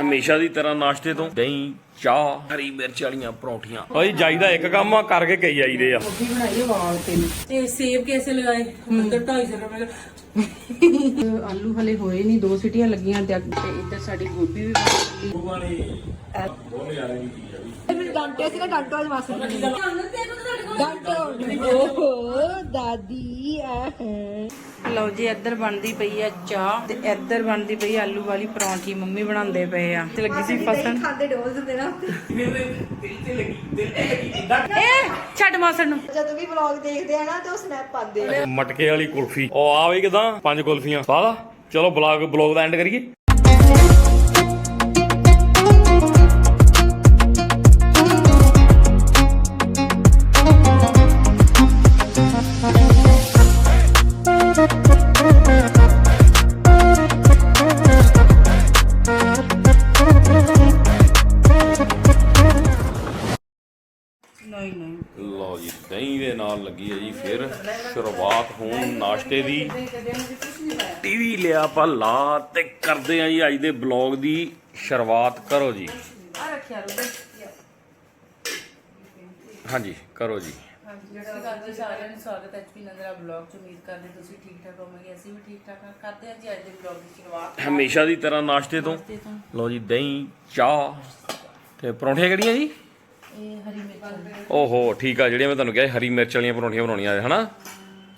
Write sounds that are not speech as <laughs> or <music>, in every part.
ਹਮੇਸ਼ਾ ਦੀ ਤਰ੍ਹਾਂ ਨਾਸ਼ਤੇ ਤੋਂ ਦਹੀਂ ਚਾਹ ਹਰੀ ਮਿਰਚ ਵਾਲੀਆਂ ਪਰੌਂਠੀਆਂ। ਓਏ ਜਾਈਦਾ ਇੱਕ ਕੰਮ ਆ ਕਰਕੇ ਕਈ ਜਾਈਦੇ ਆ। ਰੋਟੀ ਬਣਾਈ ਹੈ ਵਾਲ ਤੇ। ਤੇ ਸੇਬ ਕੈਸੇ ਲਗਾਏ? ਅੰਦਰ 250 ਰੁਪਏ ਦਾ ਆਲੂ ਹਲੇ ਹੋਏ ਨਹੀਂ ਦੋ ਸਿਟੀਆਂ ਲੱਗੀਆਂ ਤੇ ਤੇ ਇੱਧਰ ਸਾਡੀ ਗੋਭੀ ਵੀ ਬਣ ਗਈ। ਡਾਂਟਿਆ ਸੀਗਾ ਡਾਂਟੋ ਵਾਲੀ ਮਾਸੀ ਡਾਂਟੋ ਓਹੋ ਦਾਦੀ ਆਹ ਲਓ ਜੀ ਇੱਧਰ ਬਣਦੀ ਪਈ ਹੈ ਚਾਹ ਤੇ ਇੱਧਰ ਬਣਦੀ ਪਈ ਆਲੂ ਵਾਲੀ ਪਰੌਂਠੀ। ਮੰਮੀ ਬਣਾਉਂਦੇ ਪਏ ਆ। ਤੇ ਲੱਗੀ ਸੀ ਫਸਣ। ਖਾਂਦੇ ਡੋਜ਼ ਹੁੰਦੇ ਨਾ ਏ ਛੱਡ ਮਾਸੜ ਨੂੰ। ਜਦੋਂ ਵੀ ਵਲੌਗ ਦੇਖਦੇ ਆ ਨਾ ਤੇ ਉਹ ਸਨੈਪ ਪਾਉਂਦੇ ਆ। ਮਟਕੇ ਵਾਲੀ ਕੁਲਫੀ। ਉਹ ਆ ਵੇ ਕਿਦਾਂ? ਪੰਜ ਕੁਲਫੀਆਂ। ਸਾਦਾ ਚਲੋ ਬਲੌਗ ਬਲੌਗ ਦਾ ਐਂਡ ਕਰੀਏ। ਦਹੀਂ ਲੱਗੀ ਹੈ ਜੀ ਫਿਰ। ਸ਼ੁਰੂਆਤ ਹੋਣ ਨਾਸ਼ਤੇ ਦੀ। ਟੀਵੀ ਲਿਆ ਆਪਾਂ ਲਾ ਤੇ ਕਰਦੇ ਆ ਜੀ ਅੱਜ ਦੇ ਬਲੌਗ ਦੀ ਸ਼ੁਰੂਆਤ। ਕਰੋ ਜੀ। ਹਾਂਜੀ, ਕਰੋ ਜੀ। ਹਾਂਜੀ ਸਾਰਿਆਂ ਨੂੰ ਸਵਾਗਤ ਹੈ ਐਚਪੀ ਨੰਦਰਾ ਬਲੌਗ ਚ ਉਮੀਦ ਕਰਦੇ ਤੁਸੀਂ ਠੀਕ ਠਾਕ ਹੋਵੋਗੇ ਅਸੀਂ ਵੀ ਠੀਕ ਠਾਕ ਹਾਂ ਕਰਦੇ ਹਾਂ ਜੀ ਅੱਜ ਦੇ ਬਲੌਗ ਦੀ ਸ਼ੁਰੂਆਤ ਹਮੇਸ਼ਾ ਦੀ ਤਰ੍ਹਾਂ ਨਾਸ਼ਤੇ ਤੋਂ। ਲਓ ਜੀ, ਦਹੀਂ, ਚਾਹ ਤੇ ਪਰੌਂਠੀਆਂ ਕਿਹੜੀਆਂ ਜੀ? ਇਹ ਹਰੀ ਮਿਰਚ ਓਹੋ ਠੀਕ ਆ ਜਿਹੜੀਆਂ ਮੈਂ ਤੁਹਾਨੂੰ ਕਿਹਾ ਸੀ, ਹਰੀ ਮਿਰਚ ਵਾਲੀਆਂ ਪਰੌਂਠੀਆਂ ਬਣਾਉਣੀਆਂ ਆ ਹਨਾ?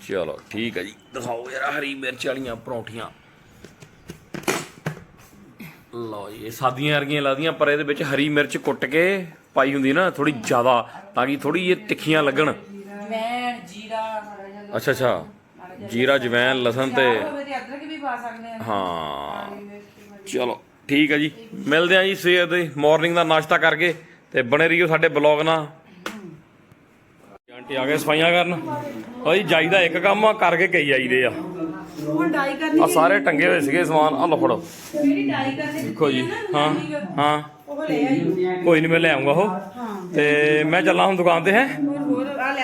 ਚਲੋ ਠੀਕ ਹੈ ਜੀ। ਦਿਖਾਓ ਯਾਰ ਹਰੀ ਮਿਰਚ ਵਾਲੀਆਂ ਪਰੌਂਠੀਆਂ। ਲਓ ਜੀ ਇਹ ਸਾਦੀਆਂ ਵਰਗੀਆਂ ਲੱਗਦੀਆਂ ਪਰ ਇਹਦੇ ਵਿੱਚ ਹਰੀ ਮਿਰਚ ਕੁੱਟ ਕੇ ਪਾਈ ਹੁੰਦੀ ਨਾ ਥੋੜੀ ਜ਼ਿਆਦਾ ਤਾਂ ਕਿ ਥੋੜੀ ਇਹ ਤਿੱਖੀਆਂ ਲੱਗਣ। ਜੀਰਾ ਅੱਛਾ ਅੱਛਾ। ਜੀਰਾ ਜਵੈਨ ਲਸਣ ਤੇ ਹੋਵੇ ਤੇ ਅਦਰਕ ਵੀ ਪਾ ਸਕਦੇ ਆ। ਹਾਂ। ਚਲੋ ਠੀਕ ਹੈ ਜੀ। ਮਿਲਦੇ ਆ ਜੀ ਸਵੇਰ ਦੇ ਮਾਰਨਿੰਗ ਦਾ ਨਾਸ਼ਤਾ ਕਰਕੇ। ਤੇ ਬਣੇ ਰਹੀਓ ਸਾਡੇ ਬਲੌਗ ਨਾਲ। ਆਂਟੀ ਆ ਗਏ ਸਫਾਈਆਂ ਕਰਨ। ਓਏ ਜਾਈਦਾ ਇੱਕ ਕੰਮ ਆ ਕਰਕੇ ਕਈ ਜਾਈਦੇ ਆ। ਹੁਣ ਡਾਈ ਕਰਨੀ ਆ ਸਾਰੇ ਟੰਗੇ ਹੋਏ ਸੀਗੇ ਸਮਾਨ। ਆ ਲੋ ਫੜੋ। ਜਿਹੜੀ ਡਾਈ ਕਰਨੀ ਦੇਖੋ ਜੀ। ਹਾਂ ਹਾਂ। ਉਹ ਲੈ ਆਈ ਕੋਈ ਨਹੀਂ ਮੈਂ ਲੈ ਆਉਂਗਾ ਉਹ। ਤੇ ਮੈਂ ਚੱਲਾਂ ਹੁਣ ਦੁਕਾਨ ਤੇ ਹੈ?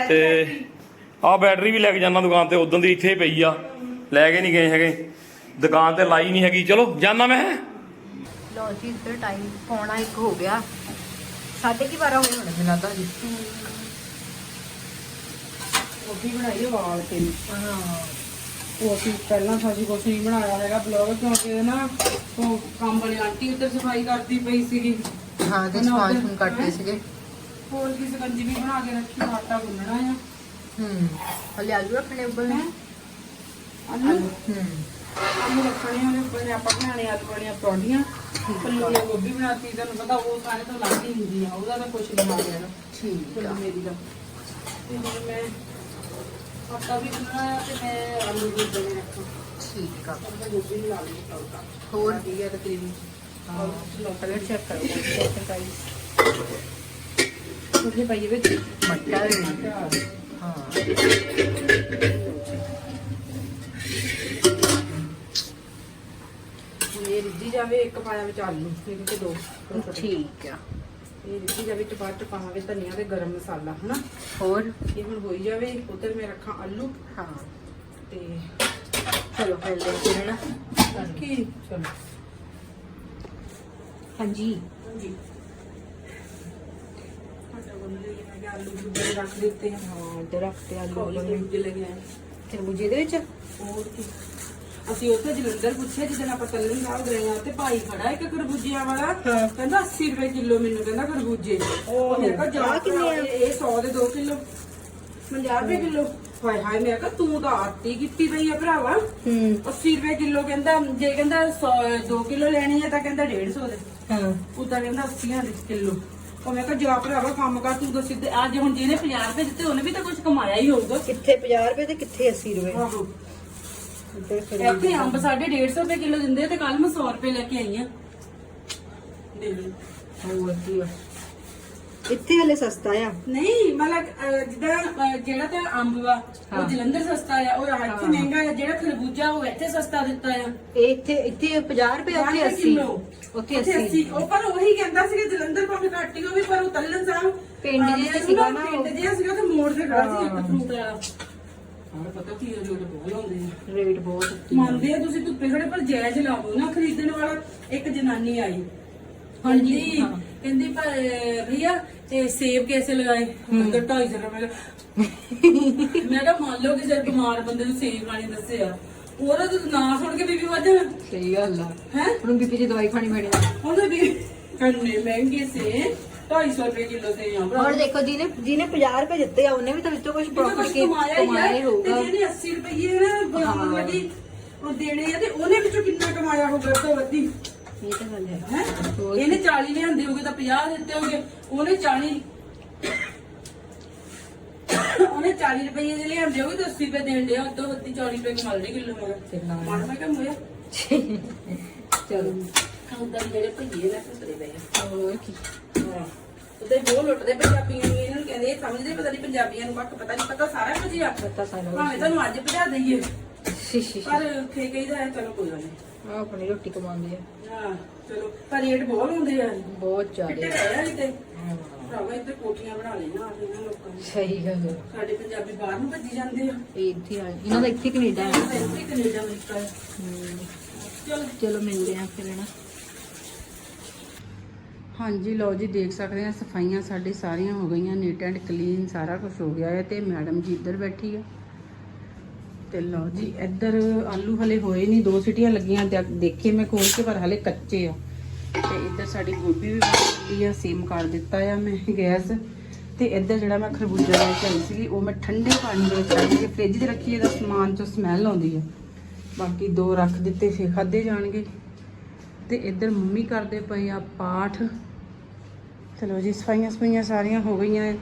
ਤੇ ਆ ਬੈਟਰੀ ਵੀ ਲੈ ਕੇ ਜਾਣਾ ਦੁਕਾਨ ਤੇ ਉਦੋਂ ਦੀ ਇੱਥੇ ਪਈ ਆ। ਲੈ ਕੇ ਨਹੀਂ ਗਏ ਹੈਗੇ। ਦੁਕਾਨ ਤੇ ਲਾਈ ਨਹੀਂ ਹੈਗੀ। ਚਲੋ ਜਾਣਾ ਮੈਂ ਲੋ ਜੀ ਇੱਧਰ ਟਾਈਮ ਪੌਣਾ ਇੱਕ ਹੋ ਗਿਆ। ਸਾਢੇ ਕੀ 12 ਹੋਏ ਹੋਣੇ? ਲੱਗਦਾ ਜੀ। ਰੋਟੀ ਬਣਾਈ ਹੈ ਵਾਲ ਤੇ। ਹਾਂ। ਉਹ ਅਸੀਂ ਪਹਿਲਾਂ ਸਾਜੀ ਕੁਛ ਨਹੀਂ ਬਣਾਇਆ ਹੈਗਾ ਬਲੌਗ ਕਿਉਂਕਿ ਨਾ ਉਹ ਕੰਮ ਵਾਲੀ ਆਂਟੀ ਉੱਧਰ ਸਫ਼ਾਈ ਕਰਦੀ ਪਈ ਸੀਗੀ। ਹਾਂ ਤੇ ਸਮਾਨ ਫੋਨ ਕੱਟਦੇ ਸੀਗੇ। ਹੋਰ ਕੀ ਸਕੰਜੀ ਵੀ ਬਣਾ ਕੇ ਰੱਖੀ ਆਟਾ ਗੁੰਨਣਾ ਆ। ਹੂੰ। ਹਲੇ ਆਲੂ ਰੱਖਣੇ ਉੱਪਰ। ਨੇ ਆਲੂ? ਹੂੰ। ਆਲੂ ਰੱਖਣੇ ਉਹਦੇ ਉੱਪਰ ਨੇ ਆਪਾਂ ਬਣਾਣੇ ਆਲੂ ਵਾਲੀਆਂ ਪਰੌਂਠੀਆਂ। ਪੱਲੂ ਦੀ ਗੋਭੀ ਬਣਾਤੀ ਤੁਹਾਨੂੰ ਪਤਾ ਉਹ ਸਾਰੇ ਤੋਂ ਲੱਗ ਹੀ ਹੁੰਦੀ ਆ ਉਹਦਾ ਤਾਂ ਕੁਛ ਨਹੀਂ ਆ ਗਿਆ ਠੀਕ ਚਲੋ ਮੇਰੀ ਦਾ। ਤੇ ਹੁਣ ਮੈਂ ਆਟਾ ਵੀ ਗੁੰਨਣਾ ਆ ਤੇ ਮੈਂ ਆਲੂ ਵੀ ਬਣੇ ਰੱਖਾਂ। ਠੀਕ ਆ। ਆਪਾਂ ਗੋਭੀ ਵੀ ਲਾ ਲਈ ਤੜਕਾ ਹੋਰ ਠੀਕ ਹੈ ਤਕਰੀਬਨ? ਹਾਂ। ਕਲਰ ਚੈੱਕ ਕਰੋ ਚੈੱਕ ਗਾਈਸ ਉਹਦੇ ਪਾਈਏ ਵਿੱਚ। ਮਟਰ ਹਾਂ ਹੁਣ ਇਹ ਰਿੱਝੀ ਜਾਵੇ ਇੱਕ ਪਾਇਆ ਵਿੱਚ ਆਲੂ ਇਹਦੇ ਤੇ ਦੋ ਠੀਕ ਆ। ਇਹ ਰਿੱਝੀ ਜਾਵੇ ਤੇ ਬਾਅਦ ਚ ਪਾਵਾਂਗੇ ਧਨੀਆ ਤੇ ਗਰਮ ਮਸਾਲਾ ਹਨਾ? ਹੋਰ? ਇਹ ਹੁਣ ਹੋਈ ਜਾਵੇ ਉਧਰ ਮੈਂ ਰੱਖਾਂ ਆਲੂ। ਹਾਂ। ਤੇ ਚਲੋ ਮਿਲਦੇ ਹਾਂ ਫਿਰ ਨਾ ਕੀ ਚਲੋ। ਹਾਂਜੀ। ਹਾਂਜੀ। ਆਲੂ ਦੂਜੇ ਰੱਖ ਦਿੱਤੇ ਹਾਂ ਇੱਧਰ ਰੱਖਤੇ ਆਲੂ ਦੇ ਲੱਗੇ ਆ ਤਰਬੂਜੇ ਦੇ ਵਿੱਚ? ਹੋਰ ਕੀ। ਅਸੀਂ ਉੱਥੇ ਜਲੰਧਰ ਪੁੱਛਿਆ ਜਦੋਂ ਆਪਾਂ ਤੱਲਣ ਸਾਹਿਬ ਗਏ ਆ ਤੇ ਭਾਈ ਖੜਾ ਇੱਕ ਖਰਬੂਜਿਆਂ ਵਾਲਾ ਕਹਿੰਦਾ 80 ਰੁਪਏ ਕਿਲੋ ਮੈਨੂੰ ਕਹਿੰਦਾ ਖਰਬੂਜੇ। ਉਹ ਮੈਂ ਕਿਹਾ ਜਾ ਕਿੰਨੇ ਆ ਇਹ 100 ਦੇ 2 ਕਿਲੋ 50 ਰੁਪਏ ਕਿਲੋ। ਹਾਏ ਹਾਏ ਮੈਂ ਕਿਹਾ ਤੂੰ ਤਾਂ ਆਰਤੀ ਕੀਤੀ ਪਈ ਆ ਭਰਾਵਾ। ਹੂੰ। 80 ਰੁਪਏ ਕਿਲੋ ਕਹਿੰਦਾ ਜੇ ਕਹਿੰਦਾ 100 2 ਕਿਲੋ ਲੈਣੀ ਹੈ ਤਾਂ ਕਹਿੰਦਾ 150 ਦੇ। ਹਾਂ। ਉਦਾਂ ਕਹਿੰਦਾ 80 ਦੇ ਕਿਲੋ। ਉਹ ਮੈਂ ਕਿਹਾ ਜਾ ਭਰਾਵਾ ਕੰਮ ਕਰ ਤੂੰ ਤਾਂ ਸਿੱਧੇ ਅੱਜ ਹੁਣ ਜਿਹਨੇ 50 ਰੁਪਏ ਦਿੱਤੇ ਉਹਨੇ ਵੀ ਤਾਂ ਕੁਝ ਕਮਾਇਆ ਹੀ ਹੋਊਗਾ। ਕਿੱਥੇ 50 ਰੁਪਏ ਤੇ ਕਿੱਥੇ 80 ਰੁਪਏ? ਆਹੋ। ਇੱਧਰ ਫਿਰ ਇੱਥੇ ਅੰਬ ਸਾਡੇ 150 ਰੁਪਏ ਕਿਲੋ ਦਿੰਦੇ ਆ ਤੇ ਕੱਲ ਮੈਂ 100 ਰੁਪਏ ਲੈ ਕੇ ਆਈ ਆ। ਦੇ ਲਓ। ਹੋਰ ਕੀ ਆ? ਇੱਥੇ ਹਲੇ ਸਸਤਾ ਆ। ਨਹੀਂ ਮਤਲਬ ਅਹ, ਜਿੱਦਾਂ ਅਹ, ਜਿਹੜਾ ਤੇ ਅੰਬ ਵਾ ਉਹ ਜਲੰਧਰ ਸਸਤਾ ਆ ਉਹ ਇੱਥੇ ਮਹਿੰਗਾ ਆ ਜਿਹੜਾ ਖਰਬੂਜਾ ਉਹ ਇੱਥੇ ਸਸਤਾ ਦਿੱਤਾ ਆ। ਇਹ ਇੱਥੇ ਇੱਥੇ 50 ਰੁਪਏ ਉੱਥੇ 80 ਕਿਲੋ। ਉੱਥੇ ਇੱਥੇ 80 80 ਉਹ ਪਰ ਉਹੀ ਕਹਿੰਦਾ ਸੀ ਕਿ ਜਲੰਧਰ ਭਾਵੇਂ ਘੱਟ ਹੀ ਹੋਵੇ ਪਰ ਉਹ ਤੱਲਣ ਸਾਹਿਬ ਪਿੰਡ ਜਿਹਾ ਸੀਗਾ ਨਾ ਪਿੰਡ ਜਿਹਾ ਸੀਗਾ ਤੇ ਮੋੜ ਤੇ ਖੜਾ ਸੀ ਇੱਕ ਫਰੂਟ ਵਾਲਾ। ਹਾਂ ਪਤਾ ਕੀ ਮੰਨਦੇ ਆ ਤੁਸੀਂ ਧੁੱਪੇ ਖੜੇ ਪਰ ਜਾਇਜ਼ ਲਾਵੋ ਨਾ ਖਰੀਦਣ ਵਾਲਾ ਇੱਕ ਜਨਾਨੀ ਆਈ। ਹਾਂਜੀ ਕਹਿੰਦੀ ਭਈਆ ਤੇ ਸੇਬ ਕੈਸੇ ਲਗਾਏ? ਅੰਦਰ 250 ਰੁਪਏ ਮੈਂ ਕਿਹਾ ਮੰਨ ਲਓ ਕਿ ਜੇ ਬਿਮਾਰ ਬੰਦੇ ਨੂੰ ਸੇਬ ਖਾਣੇ ਦੱਸਿਆ ਉਹਦਾ ਤੂੰ ਨਾ ਸੁਣ ਕੇ ਬੀਬੀ ਵੱਜਣ ਸਹੀ ਗੱਲ ਆ। ਹੈ? ਹੁਣ ਬੀਬੀ ਜੀ ਦਵਾਈ ਖਾਣੀ ਪੈਣੀ ਉਹਦਾ ਵੀ ਕੰਨੇ ਮਹਿੰਗੇ ਸੇ। 250 ਰੁਪਏ ਕਿਲੋ ਸੇ ਯਹਾਂ ਹੁਣ ਦੇਖੋ ਜਿਹਨੇ ਜਿਹਨੇ 50 ਰੁਪਏ ਦਿੱਤੇ ਆ ਉਹਨੇ ਵੀ ਤਾਂ ਵਿੱਚੋਂ ਕੁਝ ਪ੍ਰੋਫਿਟ ਕਮਾਇਆ ਹੀ ਹੋਊਗਾ। ਤੇ ਜਿਹਨੇ 80 ਰੁਪਏ ਨਾ ਵੱਡੀ ਉਹ ਦੇਣੇ ਆ ਤੇ ਉਹਨੇ ਵਿੱਚੋਂ ਕਿੰਨਾ ਕਮਾਇਆ ਹੋਊਗਾ ਤੋਂ ਵੱਡੀ ਇਹ ਤਾਂ ਗੱਲ ਹੈ। ਹੈ? ਇਹਨੇ 40 ਲਿਆਂਦੇ ਹੋਗੇ ਤਾਂ 50 ਦਿੱਤੇ ਹੋਗੇ ਉਹਨੇ 40 ਉਹਨੇ 40 ਰੁਪਏ ਦੇ ਲਿਆਂਦੇ ਹੋਗੇ ਤਾਂ 80 ਰੁਪਏ ਦੇਣ ਦੇ ਉਦੋਂ ਵੱਡੀ 40 ਰੁਪਏ ਕਮਾ ਲਈ ਕਿਲੋ ਮਗਾ ਮਨ ਮੈਂ ਕਿਹਾ ਮੋਇਆ ਚਲੋ। ਉਦਾਂ ਜਿਹੜੇ ਭਈਏ ਨੇ ਸੁਸਰੇ ਪਏ ਆ। ਹੋਰ ਕੀ। ਹਾਂ। ਉਹਦੇ ਬਹੁਤ ਲੁੱਟਦੇ ਪੰਜਾਬੀਆਂ ਨੂੰ ਇਹਨਾਂ ਨੂੰ ਕਹਿੰਦੇ ਇਹ ਸਮਝਦੇ ਪਤਾ ਨਹੀਂ ਪੰਜਾਬੀਆਂ ਨੂੰ ਕੱਖ ਪਤਾ ਨਹੀਂ ਪਤਾ ਸਾਰਾ ਕੁਝ ਹੀ ਆ। ਪਤਾ ਸਾਰਾ ਭਾਵੇਂ ਤੁਹਾਨੂੰ ਅੱਜ ਭਜਾ ਦਈਏ ਸ਼ੀਸ਼ੀ ਪਰ ਫੇ ਕਹੀਦਾ ਹੈ ਚਲੋ ਕੋਈ ਗੱਲ ਨਹੀਂ। ਆ ਆਪਣੀ ਰੋਟੀ ਕਮਾਉਂਦੇ ਆ। ਹਾਂ ਚਲੋ ਪਰ ਰੇਟ ਬਹੁਤ ਹੁੰਦੇ ਆ। ਬਹੁਤ ਕਿੱਥੇ ਜ਼ਿਆਦਾ ਰਹਿ ਆ ਕਿਤੇ? ਭਰਾਵਾ ਇੱਥੇ ਕੋਠੀਆਂ ਬਣਾ ਲਈਆਂ ਆ ਇਹਨਾਂ ਲੋਕਾਂ ਨੇ। ਸਹੀ ਗੱਲ ਹੈ ਸਾਡੇ ਪੰਜਾਬੀ ਬਾਹਰ ਨੂੰ ਭੱਜੀ ਜਾਂਦੇ ਆ। ਇਹ ਇੱਥੇ ਆ ਇਹਨਾਂ ਦਾ ਇੱਥੇ ਕੈਨੇਡਾ ਹੈ ਇੱਥੇ ਕੈਨੇਡਾ ਅਮਰੀਕਾ ਚਲੋ। ਚਲੋ ਮਿਲਦੇ ਆ ਫਿਰ ਨਾ ਹਾਂਜੀ, ਲਓ ਜੀ, ਦੇਖ ਸਕਦੇ ਆ ਸਫਾਈਆਂ ਸਾਡੀ ਸਾਰੀਆਂ ਹੋ ਗਈਆਂ ਨੀਟ ਐਂਡ ਕਲੀਨ ਸਾਰਾ ਕੁਝ ਹੋ ਗਿਆ ਹੈ ਤੇ ਮੈਡਮ ਜੀ ਇੱਧਰ ਬੈਠੀ ਆ। ਤੇ ਲਓ ਜੀ, ਇੱਧਰ ਆਲੂ ਹਲੇ ਹੋਏ ਨਹੀਂ, ਦੋ ਸਿਟੀਆਂ ਲੱਗੀਆਂ ਦੇ- ਦੇਖੇ ਮੈਂ ਖੋਲ ਕੇ, ਪਰ ਹਲੇ ਕੱਚੇ ਆ। ਤੇ ਇੱਧਰ ਸਾਡੀ ਗੋਭੀ ਵੀ ਬਣ ਗਈ ਆ ਸੇਮ ਕਰ ਦਿੱਤਾ ਆ ਮੈਂ ਗੈਸ। ਤੇ ਇੱਧਰ ਜਿਹੜਾ ਮੈਂ ਖਰਬੂਜਾ ਲੈ ਕੇ ਆਈ ਸੀਗੀ, ਉਹ ਮੈਂ ਠੰਡੇ ਪਾਣੀ ਦੇ ਵਿੱਚ ਰੱਖ ਕੇ ਫ੍ਰਿਜ 'ਚ ਰੱਖੀ, ਇਹਦਾ ਸਮਾਨ ਚੋਂ ਸਮੈਲ ਆਉਂਦੀ ਆ। ਬਾਕੀ ਦੋ ਰੱਖ ਦਿੱਤੇ, ਫੇਰ ਖਾਦੇ ਜਾਣਗੇ। ਤੇ ਇੱਧਰ ਮੰਮੀ ਕਰਦੇ ਪਏ ਆ ਪਾਠ। ਚਲੋ ਜੀ ਸਫਾਈਆਂ ਸਫਾਈਆਂ ਸਾਰੀਆਂ ਹੋ ਗਈਆਂ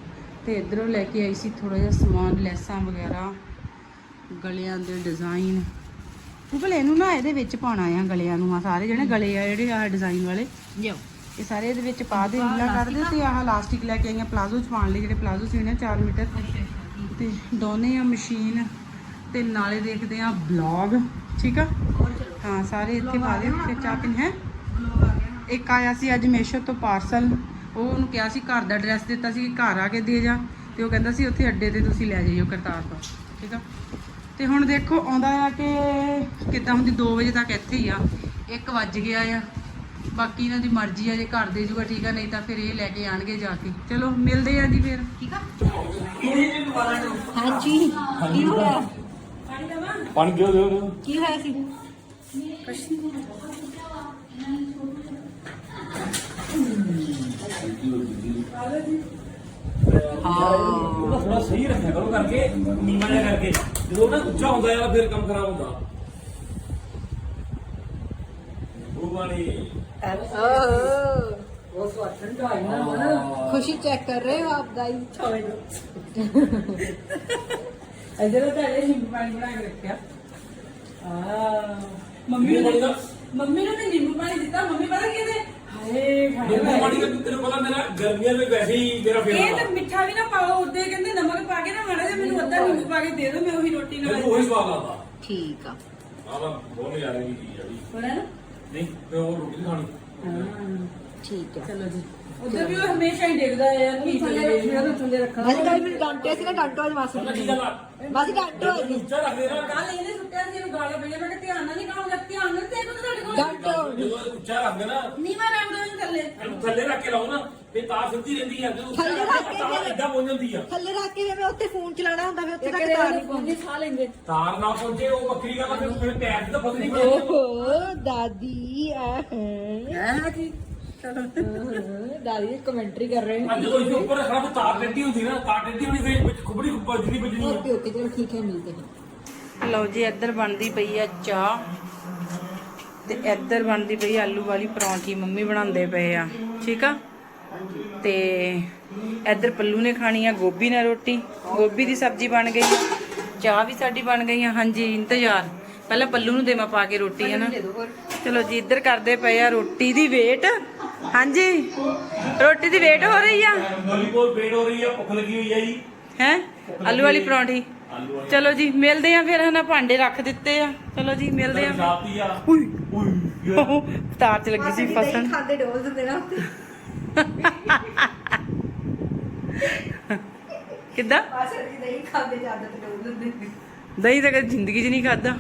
ਤੇ ਇੱਧਰੋਂ ਲੈ ਕੇ ਆਈ ਸੀ ਥੋੜਾ ਜਿਹਾ ਸਮਾਨ ਲੈਸਾਂ ਵਗੈਰਾ ਗਲਿਆਂ ਦੇ ਡਿਜ਼ਾਈਨ ਉਹ ਇਹਨੂੰ ਨਾ ਇਹਦੇ ਵਿੱਚ ਪਾਉਣਾ ਆ ਗਲਿਆਂ ਨੂੰ ਆ ਸਾਰੇ ਜਿਹੜੇ ਗਲੇ ਆ ਜਿਹੜੇ ਆ ਡਿਜ਼ਾਈਨ ਵਾਲੇ ਇਹ ਸਾਰੇ ਇਹਦੇ ਵਿੱਚ ਪਾ ਦੇ ਰੀਲਾ ਕਰਦੇ ਤੇ ਆਹ ਲਾਸਟਿਕ ਲੈ ਕੇ ਆਈਆਂ ਪਲਾਜ਼ੋ ਚ ਪਾਉਣ ਲਈ ਜਿਹੜੇ ਪਲਾਜ਼ੋ ਸੀਣੇ 4 ਮੀਟਰ। ਤੇ ਦੋਨੇ ਆ ਮਸ਼ੀਨ ਤੇ ਨਾਲੇ ਦੇਖਦੇ ਆ ਬਲੌਗ ਠੀਕ ਆ? ਹਾਂ ਸਾਰੇ ਇੱਥੇ ਪਾ ਦੇ ਫਿਰ ਚਾਹ ਪੀਣ ਹੈ। ਇੱਕ ਆਇਆ ਸੀ ਅੱਜ ਮੇਸ਼ੋ ਤੋਂ ਪਾਰਸਲ ਉਹ ਉਹਨੂੰ ਕਿਹਾ ਸੀ ਘਰ ਦਾ ਐਡਰੈਸ ਦਿੱਤਾ ਸੀ ਕਿ ਘਰ ਆ ਕੇ ਦੇ ਜਾ ਤੇ ਉਹ ਕਹਿੰਦਾ ਸੀ ਉੱਥੇ ਅੱਡੇ ਤੇ ਤੁਸੀਂ ਲੈ ਜਾਈਓ ਕਰਤਾਰਪੁਰ ਠੀਕ ਆ? ਤੇ ਹੁਣ ਦੇਖੋ ਆਉਂਦਾ ਆ ਕਿ ਕਿੱਦਾਂ ਹੁੰਦੀ 2 ਵਜੇ ਤੱਕ ਇੱਥੇ ਹੀ ਆ 1 ਵੱਜ ਗਿਆ ਆ। ਬਾਕੀ ਇਹਨਾਂ ਦੀ ਮਰਜ਼ੀ ਆ ਜੇ ਘਰ ਦੇ ਜੂਗਾ ਠੀਕ ਆ ਨਹੀਂ ਤਾਂ ਫਿਰ ਇਹ ਲੈ ਕੇ ਆਣਗੇ ਜਾ ਕੇ। ਚਲੋ ਮਿਲਦੇ ਆ ਜੀ ਫਿਰ। ਠੀਕ ਆ? ਹਾਂਜੀ ਕੀ ਹੋਇਆ ਪਾਣੀ ਦਿਓ ਦਿਓ ਦਿਓ ਕੀ ਹੋਇਆ ਸੀ? ਹਾਂ। ਥੋੜਾ ਸਹੀ ਰੱਖਿਆ ਕਰੋ ਕਰਕੇ ਨੀਵਾਂ ਜਿਹਾ ਕਰਕੇ। ਜਦੋਂ ਨਾ ਉੱਚਾ ਹੁੰਦਾ ਯਾਰ ਫਿਰ ਕੰਮ ਖਰਾਬ ਹੁੰਦਾ। ਉਹ ਵਾਲੀ ਓਹ ਖੁਸ਼ੀ ਚੈੱਕ ਕਰ ਰਹੇ ਹੋ ਆਪ ਦਾਈ ਇਧਰ ਤਾਂ ਇਹ ਨਿੰਬੂ ਪਾਣੀ ਬਣਾ ਕੇ ਰੱਖਿਆ। ਆ ਮੰਮੀ ਨੇ? ਮੰਮੀ ਨੇ ਵੀ ਨਿੰਬੂ ਪਾਣੀ ਦਿੱਤਾ। ਮੰਮੀ ਪਤਾ ਕੀ ਕਹਿੰਦੇ? ਨਿੰਬੂ ਖਾਣਾ ਪਾਣੀ ਦਾ ਤੈਨੂੰ ਪਤਾ ਮੇਰਾ ਗਰਮੀਆਂ ਵਿੱਚ ਵੈਸੇ ਹੀ ਮੇਰਾ ਇਹ ਫੇਵਰਟ ਤਾਂ ਮਿੱਠਾ ਵੀ ਨਾ ਪਾਓ ਉੱਤੇ ਕਹਿੰਦੇ ਨਮਕ ਪਾ ਕੇ ਨਾ ਮਾੜਾ ਜਿਹਾ ਮੈਨੂੰ ਅੱਧਾ ਨਿੰਬੂ ਪਾ ਕੇ ਦੇ ਦਿਓ ਮੈਂ ਉਹੀ ਰੋਟੀ ਨਾਲ ਮੈਨੂੰ ਉਹੀ ਸਵਾਦ ਆਉਂਦਾ ਠੀਕ ਆ। ਆਹ ਤਾਂ ਬਹੁਤ ਨਜ਼ਾਰੇ ਦੀ ਚੀਜ਼ ਆ ਜੀ। ਹੋਣਾ ਨਾ? ਨਹੀਂ ਤੇ ਉਹ ਰੋਟੀ ਨੀ ਖਾਣੀ। ਹਾਂ। ਠੀਕ ਆ। ਚਲੋ ਜੀ। ਉਧਰ ਵੀ ਉਹ ਹਮੇਸ਼ਾ ਹੀ ਡਿੱਗਦਾ ਹੈ ਕੀ ਥੱਲੇ ਰੱਖਿਆ ਥੱਲੇ ਰੱਖਣਾ ਬਾਜੀ ਕੱਲ ਮੈਨੂੰ ਡਾਂਟਿਆ ਸੀ ਨਾ ਡਾਂਟੋ ਅੱਜ ਮਾਸੀ ਪਤਾ ਕੀ ਗੱਲ ਆ? ਬਾਜੀ ਡਾਂਟੋ ਅੱਜ ਜਦੋਂ ਉੱਚਾ ਰੱਖਦੇ ਨਾ। ਕੱਲ ਇਹਨੇ ਸੁੱਟਿਆ ਸੀ ਇਹਨੂੰ ਗਾਲਾਂ ਪਈਆਂ ਮੈਂ ਕਿ ਧਿਆਨ ਨਾਲ ਨਹੀਂ ਖਾਉਂਗਾ ਧਿਆਨ ਨਾਲ ਤੇ ਤੁਹਾਡੇ ਕੋਲ ਡਾਂਟੋ ਜਦੋਂ ਉੱਚਾ ਰੱਖਦੇ ਨਾ ਨੀਵਾ ਰੱਖ ਦੋ ਇਹਨੂੰ ਥੱਲੇ। ਇਹਨੂੰ ਥੱਲੇ ਰੱਖ ਕੇ ਲਾਓ ਨਾ ਤੇ ਤਾਰ ਸਿੱਧੀ ਰਹਿੰਦੀ ਆ। ਜਦੋਂ ਉੱਚਾ ਥੱਲੇ ਰੱਖਦੇ ਰੱਖ ਕੇ ਤਾਰ ਫਿਰ- ਏਦਾਂ ਪਹੁੰਚ ਜਾਂਦੀ ਆ। ਥੱਲੇ ਰੱਖ ਕੇ ਮੈਂ ਉੱਤੇ ਫੋਨ ਚਲਾਣਾ ਹੁੰਦਾ ਫਿਰ ਉੱਥੇ ਤੱਕ ਤਾਰ ਨਹੀਂ ਪਹੁੰਚਦੀ ਖਾ ਲੈਂਦੇ। ਤਾਰ ਨਾ ਪਹੁੰਚੇ ਉਹ ਵੱਖਰੀ ਗੱਲ ਆ ਫਿਰ ਫਿਰ ਪੈਰ ਦੀ ਤਾਂ ਪਤਾ ਨਹੀਂ ਪਹੁੰਚਦੀ ਓਹੋ ਦਾਦੀ ਆਹ ਹੈ ਕੀ ਦਾਦੀ ਕਮੈਂਟਰੀ ਕਰ ਰਹੇ ਅੱਜ ਜਦੋਂ ਇਸ ਉੱਪਰ ਰੱਖਣਾ ਤਾਂ ਤਾਰ ਟੱਟੀ ਹੁੰਦੀ ਨਾ ਤਾਰ ਟੱਟੀ ਹੋਣੀ ਫਿਰ ਵਿੱਚ ਖੁਬੜੀ ਖੁੱਬਾ ਜਿੰਨੀ ਵੱਜਣੀ ਆ। ਓਕੇ ਓਕੇ ਚਲੋ ਠੀਕ ਹੈ। ਲਓ ਜੀ ਇੱਧਰ ਬਣਦੀ ਪਈ ਆ ਚਾਹ। ਤੇ ਇੱਧਰ ਬਣਦੀ ਪਈ ਆਲੂ ਵਾਲੀ ਪਰੌਂਠੀ ਮੰਮੀ ਬਣਾਉਂਦੇ ਪਏ ਆ ਠੀਕ ਆ? ਤੇ ਇੱਧਰ ਪੱਲੂ ਨੇ ਖਾਣੀ ਆ ਗੋਭੀ ਨਾਲ ਰੋਟੀ। ਗੋਭੀ ਦੀ ਸਬਜ਼ੀ ਬਣ ਗਈ। ਚਾਹ ਵੀ ਸਾਡੀ ਬਣ ਗਈ ਆ। ਹਾਂਜੀ ਇੰਤਜ਼ਾਰ। ਪਹਿਲਾਂ ਪੱਲੂ ਨੂੰ ਦੇਵਾਂ ਪਾ ਕੇ ਰੋਟੀ ਹੈ ਨਾ? ਚਲੋ ਜੀ ਇੱਧਰ ਕਰਦੇ ਪਏ ਆ ਰੋਟੀ ਦੀ ਵੇਟ। ਹਾਂਜੀ ਰੋਟੀ ਦੀ ਵੇਟ ਹੋ ਰਹੀ ਆ? ਵੇਟ ਹੋ ਰਹੀ ਆ ਭੁੱਖ ਲੱਗੀ ਹੋਈ ਆ ਜੀ। ਹੈ? ਆਲੂ ਵਾਲੀ ਪਰੌਂਠੀ। ਚਲੋ ਜੀ ਮਿਲਦੇ ਆ ਫਿਰ ਹਨਾ ਭਾਂਡੇ ਰੱਖ ਦਿੱਤੇ ਆ। ਚਲੋ ਜੀ ਮਿਲਦੇ ਆ ਸ਼ਾਤੀ ਆ। ਉਈ। ਉਈ। ਤਾਰ ਚ ਲੱਗੀ ਸੀ ਫਸਣ। ਖਾਂਦੇ ਡੋਲ ਦਿੰਦੇ ਨਾ ਉੱਤੇ। ਕਿੱਦਾਂ? ਪਾਸੇ ਦੀ ਨਹੀਂ ਖਾਂਦੇ ਜ਼ਿਆਦਾ ਤੇ ਡੋਲ ਦਿੰਦੇ ਦਹੀਂ ਤਾਂ ਕਦੇ ਜ਼ਿੰਦਗੀ 'ਚ ਨਹੀਂ ਖਾਦਾ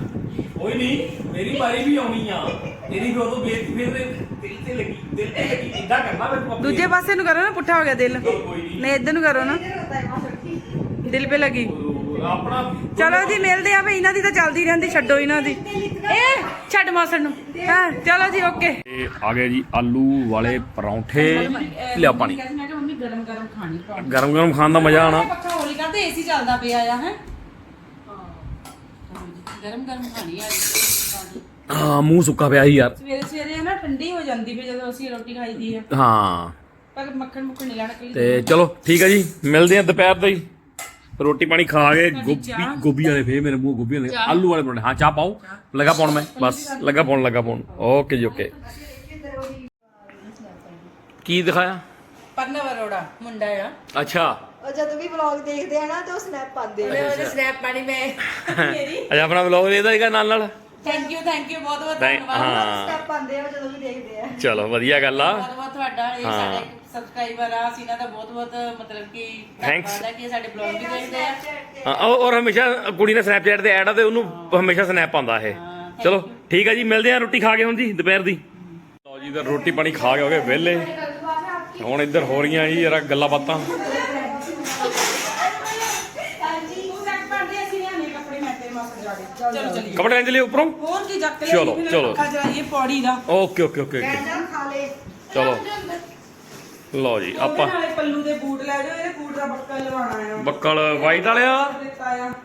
ਕੋਈ ਨਹੀਂ ਮੇਰੀ ਵਾਰੀ ਵੀ ਆਉਣੀ ਆ। ਤੇਰੀ ਵੀ ਉਦੋਂ ਬੇਇੱਜ਼ਤੀ ਫਿਰ ਤੇ ਦਿਲ ਤੇ ਲੱਗੀ ਦਿਲ ਤੇ ਲੱਗੀ। ਇਦਾਂ ਕਰਨਾ ਆਪਣੀ ਦੂਜੇ ਪਾਸੇ ਨੂੰ ਕਰੋ ਨਾ ਪੁੱਠਾ ਹੋ ਗਿਆ ਦਿਲ। ਨਹੀਂ। ਇੱਧਰ ਨੂੰ ਕਰੋ ਨਾ। ਦਿਲ 'ਤੇ ਲੱਗੀ। ਆਪਣਾ ਚਲੋ ਜੀ ਮਿਲਦੇ ਆ ਭਈ ਇਹਨਾਂ ਦੀ ਤਾਂ ਚੱਲਦੀ ਰਹਿੰਦੀ ਛੱਡੋ ਇਹਨਾਂ ਦੀ। ਇਹ ਛੱਡ ਮਾਸੜ ਨੂੰ। ਹਾਂ ਚਲੋ ਜੀ ਓਕੇ। ਇਹ ਆ ਗਏ ਜੀ ਆਲੂ ਵਾਲੇ ਪਰੌਂਠੇ ਲਿਆ ਪਾਣੀ। ਮੈਂ ਕਿਹਾ ਮੰਮੀ ਗਰਮ ਗਰਮ ਖਾਣੀ ਗਰਮ ਗਰਮ ਖਾਣ ਦਾ ਮਜ਼ਾ ਆਣਾ ਪੱਖਾ ਹੌਲੀ ਕਰਦੇ ਏਸੀ ਚੱਲਦਾ ਪਿਆ ਆ ਹੈ। ਗਰਮ ਗਰਮ ਖਾਣੀ ਆ ਹਾਂ ਮੂੰਹ ਸੁੱਕਾ ਪਿਆ ਸੀ ਯਾਰ। ਸਵੇਰੇ ਸਵੇਰੇ ਨਾ ਠੰਡੀ ਹੋ ਜਾਂਦੀ ਵੀ ਜਦੋਂ ਅਸੀਂ ਰੋਟੀ ਖਾਈਦੀ ਆ। ਹਾਂ। ਪਰ ਮੱਖਣ ਮੁੱਖਣ ਨਹੀਂ ਲੈਣਾ ਤੇ ਚਲੋ ਠੀਕ ਹੈ ਜੀ ਮਿਲਦੇ ਆ ਦੁਪਹਿਰ ਦਾ ਹੀ। ਰੋਟੀ ਪਾਣੀ ਖਾ ਕੇ ਗੋਭੀ ਗੋਭੀ ਵਾਲੇ ਫੇ ਮੇਰੇ ਮੂੰਹ ਗੋਭੀ ਵਾਲੇ। ਆਲੂ ਵਾਲੇ ਪਰੌਂਠੇ। ਹਾਂ ਚਾਹ ਪਾਓ। ਲਗਾ ਪਾਉਣ ਮੈਂ। ਬਸ ਲਗਾ ਪਾਉਣ ਲਗਾ ਪਾਉਣ। ਓਕੇ ਜੀ ਓਕੇ। ਕੀ ਦਿਖਾਇਆ? ਪਰਨਵ ਅਰੋੜਾ ਮੁੰਡਾ ਆ। ਅੱਛਾ। ਉਹ ਜਦੋਂ ਵੀ ਵਲੌਗ ਦੇਖਦੇ ਆ ਨਾ ਤੇ ਉਹ ਸਨੈਪ ਪਾਉਂਦੇ ਆ। ਉਹਦੇ ਸਨੈਪ ਪਾਣੀ ਮੈਂ <laughs> ਮੇਰੀ। ਅੱਛਾ ਆਪਣਾ ਵਲੌਗ ਇਹਦਾ ਹੀਗਾ ਨਾਲ ਨਾਲ? ਥੈਂਕ ਯੂ ਥੈਂਕ ਯੂ ਬਹੁਤ ਬਹੁਤ ਧੰਨਵਾਦ। ਹਾਂ। ਸਨੈਪ ਪਾਉਂਦੇ ਆ ਜਦੋਂ ਵੀ ਦੇਖਦੇ ਆ। ਚਲੋ ਵਧੀਆ ਗੱਲ ਆ। ਬਹੁਤ ਬਹੁਤ ਤੁਹਾਡਾ ਇਹ। ਸਾਡੇ ਸਬਸਕ੍ਰਾਈਬਰ ਆ ਅਸੀਂ ਇਹਨਾਂ ਦਾ ਬਹੁਤ ਬਹੁਤ ਮਤਲਬ ਕਿ Thanks. ਧੰਨਵਾਦ ਹੈ ਕਿ ਸਾਡੇ ਬਲੌਗ ਵੀ ਦੇਖਦੇ ਆ। ਹਾਂ, ਔਰ ਔਰ ਹਮੇਸ਼ਾ ਕੁੜੀ ਨੇ ਸਨੈਪਚੈਟ ਤੇ ਐਡ ਆ ਤੇ ਉਹਨੂੰ ਹਮੇਸ਼ਾ ਸਨੈਪ ਆਉਂਦਾ ਇਹ। ਚਲੋ ਠੀਕ ਹੈ ਜੀ ਮਿਲਦੇ ਆ ਰੋਟੀ ਖਾ ਕੇ ਹੁਣ ਜੀ ਦੁਪਹਿਰ ਦੀ। ਲਓ ਜੀ ਇਧਰ ਰੋਟੀ ਪਾਣੀ ਖਾ ਕੇ ਹੋ ਗਏ ਵਿਹਲੇ। ਹੁਣ ਇੱਧਰ ਹੋ ਰਹੀਆਂ ਜੀ ਜਰਾ ਗੱਲਾਂ ਬਾਤਾਂ। ਚਲੋ ਚਲੀਏ। ਕੱਪੜੇ ਲੈਂਦੇ ਲਈ ਉੱਪਰੋਂ? ਹੋਰ ਕੀ ਜੱਕ ਲੈ ਚਲੋ, ਚਲੋ। ਇਹ ਪੌੜੀ ਦਾ। Okay okay okay okay. ਖਾ ਲੈ ਚਲੋ। ਲਓ ਜੀ ਆਪਾਂ ਨਾਲੇ ਪੱਲੂ ਦੇ ਬੂਟ ਲੈ ਜਾਓ ਇਹਦੇ ਬੂਟ ਦਾ ਬੱਕਲ ਲਵਾਉਣਾ ਆ ਬੱਕਲ ਵਾਈਟ ਵਾਲਿਆ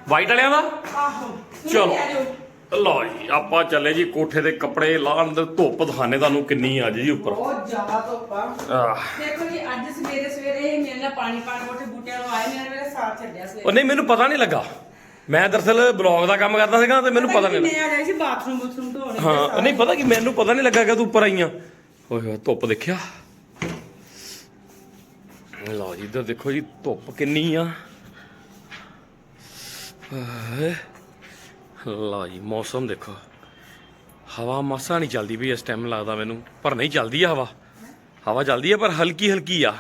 ਵਾਈਟ ਵਾਲਿਆਂ ਦਾ? ਆਹੋ ਚਲੋ। ਲੈ। ਲਓ ਜੀ ਆਪਾਂ ਚੱਲੇ ਜੀ ਕੋਠੇ ਦੇ ਕੱਪੜੇ ਲਾਣ ਦੇ ਧੁੱਪ ਦਿਖਾਣੇ ਤੁਹਾਨੂੰ ਕਿੰਨੀ ਅੱਜ ਜੀ ਉੱਪਰ। ਬਹੁਤ ਜ਼ਿਆਦਾ ਧੁੱਪ ਆ। ਦੇਖੋ ਜੀ ਅੱਜ ਸਵੇਰੇ ਸਵੇਰੇ ਇਹ ਮੇਰੇ ਨਾਲ ਪਾਣੀ ਪਾਣ ਕੋਠੇ ਬੂਟਿਆਂ ਨੂੰ ਆਏ ਮੇਰੇ ਮੇਰੇ ਸਾਥ ਛੱਡਿਆ ਸਵੇਰੇ। ਉਹ ਨਹੀਂ ਮੈਨੂੰ ਪਤਾ ਨਹੀਂ ਲੱਗਾ। ਮੈਂ ਦਰਅਸਲ ਬਲੌਗ ਦਾ ਕੰਮ ਕਰਦਾ ਸੀਗਾ ਤੇ ਮੈਨੂੰ ਪਤਾ ਨਹੀਂ ਮੈਂ ਆ ਜਾਈ ਸੀ ਬਾਥਰੂਮ ਬੂਥਰੂਮ ਧੋਣੇ ਹਾਂ ਨਹੀਂ ਪਤਾ ਕਿ ਮੈਨੂੰ ਪਤਾ ਨਹੀਂ ਲੱਗਾ ਕਿ ਤੂੰ ਉੱਪਰ ਆਈਆਂ। ਓਏ ਹੋਏ ਧੁੱਪ ਦੇਖਿਆ। ਲਓ ਜੀ ਇੱਧਰ ਦੇਖੋ ਜੀ ਧੁੱਪ ਕਿੰਨੀ ਆ। ਲਓ ਜੀ ਮੌਸਮ ਦੇਖੋ। ਹਵਾ ਮਾਸਾ ਨਹੀਂ ਚੱਲਦੀ ਵੀ ਇਸ ਟਾਈਮ ਲੱਗਦਾ ਮੈਨੂੰ ਪਰ ਨਹੀਂ ਚੱਲਦੀ ਆ ਹਵਾ। ਹਵਾ ਚੱਲਦੀ ਆ ਪਰ ਹਲਕੀ ਹਲਕੀ ਆ।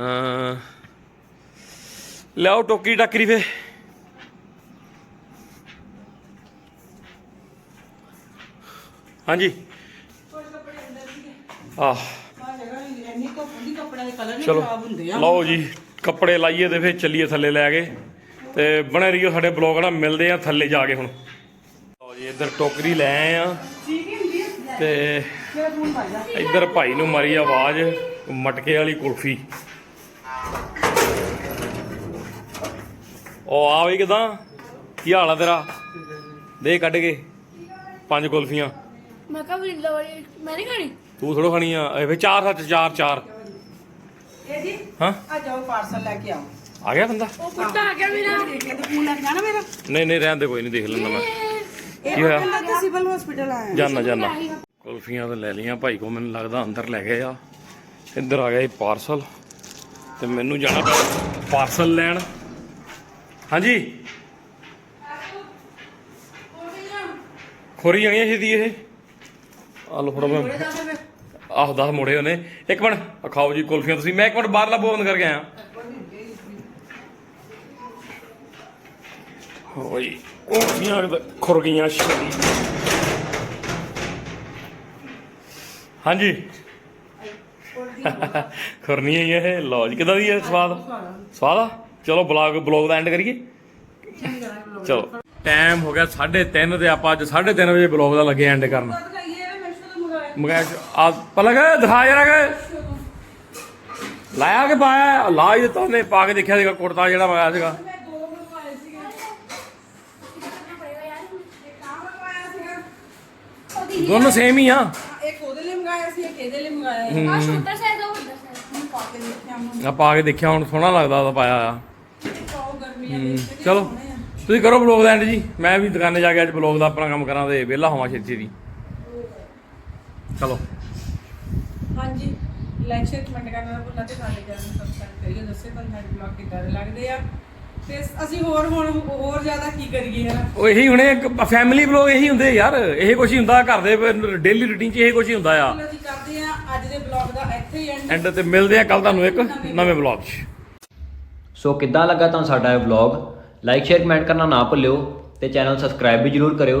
ਹਾਂ। ਲਿਆਓ ਟੋਕਰੀ ਟਾਕਰੀ ਫੇ ਹਾਂਜੀ। ਆਹ। ਵੀ ਕੱਪੜਿਆਂ ਦੇ ਕਲਰ ਨਹੀਂ ਚਲੋ ਖਰਾਬ ਹੁੰਦੇ ਆ। ਲਓ ਜੀ ਕੱਪੜੇ ਲਾਈਏ ਤੇ ਫਿਰ ਚੱਲੀਏ ਥੱਲੇ ਲੈ ਕੇ। ਤੇ ਬਣੇ ਰਹੀਓ ਸਾਡੇ ਬਲੌਗ ਨਾਲ ਮਿਲਦੇ ਆ ਥੱਲੇ ਜਾ ਕੇ ਹੁਣ। ਲਓ ਜੀ ਇੱਧਰ ਟੋਕਰੀ ਲੈ ਆਏ ਆ। ਤੇ ਇੱਧਰ ਭਾਈ ਨੂੰ ਮਾਰੀ ਆਵਾਜ਼ ਮਟਕੇ ਵਾਲੀ ਕੁਲਫੀ। ਉਹ ਆ ਵੀ ਕਿਦਾਂ? ਕੀ ਹਾਲ ਆ ਤੇਰਾ? ਦੇ ਕੱਢ ਕੇ ਪੰਜ ਕੁਲਫੀਆਂ। ਮੈਂ ਕਿਹਾ ਵਰਿੰਦਾ ਵਾਲੀ ਮੈਂ ਨਹੀਂ ਖਾਣੀ। ਤੂੰ ਥੋੜੋ ਖਾਣੀ ਆ। ਇਹ ਫਿਰ ਚਾਰ ਸੱਚ ਚਾਰ ਚਾਰ। ਇਹ ਜੀ? ਹਾਂ। ਆ ਜਾਓ ਪਾਰਸਲ ਲੈ ਕੇ ਆਓ। ਆ ਗਿਆ ਬੰਦਾ? ਉਹ ਕੁੱਤਾ ਆ ਗਿਆ ਮੇਰਾ। ਦੇਖ ਕੇ ਤੇ ਫੋਨ ਲੈ ਕੇ ਜਾਣਾ ਮੇਰਾ? ਨਹੀਂ ਨਹੀਂ ਰਹਿਣ ਦੇ ਕੋਈ ਨਹੀਂ ਦੇਖ ਲੈਂਦਾ ਮੈਂ। ਇਹ? ਕਹਿੰਦਾ ਕਿ ਸਿਵਲ ਹਸਪੀਟਲ ਆਇਆ ਜਾਨਾ ਜਾਨਾ। ਕੁਲਫੀਆਂ ਤਾਂ ਲੈ ਲਈਆਂ ਭਾਈ ਕੋ ਮੈਨੂੰ ਲੱਗਦਾ ਅੰਦਰ ਲੈ ਗਏ ਆ। ਇੱਧਰ ਆ ਗਿਆ ਇਹ ਪਾਰਸਲ ਤੇ ਮੈਨੂੰ ਜਾਣਾ ਪਿਆ ਪਾਰਸਲ ਲੈਣ। ਹਾਂਜੀ? ਖੋਰੀ ਆਈਆਂ ਛੇਦੀ ਇਹ? ਆ ਲੋ ਫੜੋ ਮੈਂ ਆਹੋ 10 ਮੋੜੇ ਉਹਨੇ। ਇੱਕ ਮਿੰਟ, ਆਹ ਖਾਓ ਜੀ ਕੁਲਫੀਆਂ ਤੁਸੀਂ। ਮੈਂ ਇੱਕ ਮਿੰਟ ਬਾਹਰਲਾ ਬੰਦ ਕਰਕੇ ਆਇਆ। ਹੋਈ ਕੁਲਫੀਆਂ ਖੁਰ ਗਈਆਂ ਛੇਦੀ ਹਾਂਜੀ। ਖੁਰਨੀ ਹੈ ਇਹ। ਲਓ ਜੀ, ਕਿਦਾਂ ਦੀ ਹੈ ਸਵਾਦ? ਸਵਾਦ ਆ? ਚਲੋ ਬਲੌਗ ਬਲੌਗ ਦਾ ਐਂਡ ਕਰੀਏ। ਚਲੋ। ਟਾਈਮ ਹੋ ਗਿਆ 3:30 ਤੇ ਆਪਾਂ ਅੱਜ 3:30 ਵਜੇ ਬਲੌਗ ਦਾ ਲੱਗੇ ਐਂਡ ਕਰਨ। ਮਗਾਇ ਆ ਪਲਗ ਦਿਖਾ ਜਰਾ ਕੇ। ਲਾਇਆ ਕਿ ਪਾਇਆ? ਲਾ ਹੀ ਦਿੱਤਾ ਉਹਨੇ ਪਾ ਕੇ ਦੇਖਿਆ ਸੀਗਾ ਕੁੜਤਾ ਜਿਹੜਾ ਮੰਗਾਇਆ ਸੀਗਾ। ਦੋਨੋਂ ਸੇਮ ਹੀ ਆ। ਇੱਕ ਉਹਦੇ ਲਈ ਮੰਗਾਇਆ ਸੀ ਇੱਕ ਇਹਦੇ ਲਈ ਮੰਗਾਇਆ ਆ ਛੋਟਾ ਸਾਈਜ਼ ਉਹ ਵੱਡਾ ਸਾਈਜ਼ ਪਾ ਕੇ ਦੇਖਿਆ ਮੈਂ ਆ ਪਾ ਕੇ ਦੇਖਿਆ ਹੁਣ ਸੋਹਣਾ ਲੱਗਦਾ ਉਹਦਾ ਪਾਇਆ ਆ। ਚਲੋ। ਤੁਸੀਂ ਕਰੋ ਬਲੌਗ ਦਾ ਐਂਡ ਜੀ। ਮੈਂ ਵੀ ਦੁਕਾਨੇ ਜਾ ਕੇ ਅੱਜ ਬਲੌਗ ਦਾ ਆਪਣਾ ਕੰਮ ਕਰਾਂ ਤੇ ਵਿਹਲਾ ਹੋਵਾਂ ਛੇਤੀ ਦੀ ਚਲੋ। ਹਾਂਜੀ ਲਾਈਕ ਸ਼ੇਅਰ ਕਮੈਂਟ ਕਰਨਾ ਨਾ ਭੁੱਲਣਾ ਤੇ ਸਾਡੇ ਚੈਨਲ ਨੂੰ ਸਬਸਕ੍ਰਾਈਬ ਕਰਿਓ ਦੱਸਿਓ ਤੁਹਾਨੂੰ ਸਾਡੇ ਬਲੌਗ ਕਿੱਦਾਂ ਦੇ ਲੱਗਦੇ ਆ। ਤੇ ਅਸੀਂ ਹੋਰ ਹੁਣ ਹੋਰ ਜ਼ਿਆਦਾ ਕੀ ਕਰੀਏ ਹਨਾ? ਉਹ ਇਹੀ ਹੁਣੇ ਫੈਮਿਲੀ ਬਲੌਗ ਇਹੀ ਹੁੰਦੇ ਯਾਰ। ਇਹ ਕੁਛ ਹੀ ਹੁੰਦਾ ਘਰ ਦੇ ਡੇਲੀ ਰੁਟੀਨ 'ਚ ਇਹ ਕੁਛ ਹੀ ਹੁੰਦਾ ਆ। ਚਲੋ ਜੀ ਕਰਦੇ ਆ ਅੱਜ ਦੇ ਬਲੌਗ ਦਾ ਇੱਥੇ ਹੀ ਐਂਡ ਐਂਡ ਤੇ ਮਿਲਦੇ ਆ ਕੱਲ ਤੁਹਾਨੂੰ ਇੱਕ ਨਵੇਂ ਬਲੌਗ 'ਚ। ਸੋ ਕਿੱਦਾਂ ਲੱਗਾ ਤੁਹਾਨੂੰ ਸਾਡਾ ਇਹ ਵਲੌਗ ਲਾਈਕ ਸ਼ੇਅਰ ਕਮੈਂਟ ਕਰਨਾ ਨਾ ਭੁੱਲਿਓ ਤੇ ਚੈਨਲ ਸਬਸਕ੍ਰਾਈਬ ਵੀ ਜਰੂਰ ਕਰਿਓ।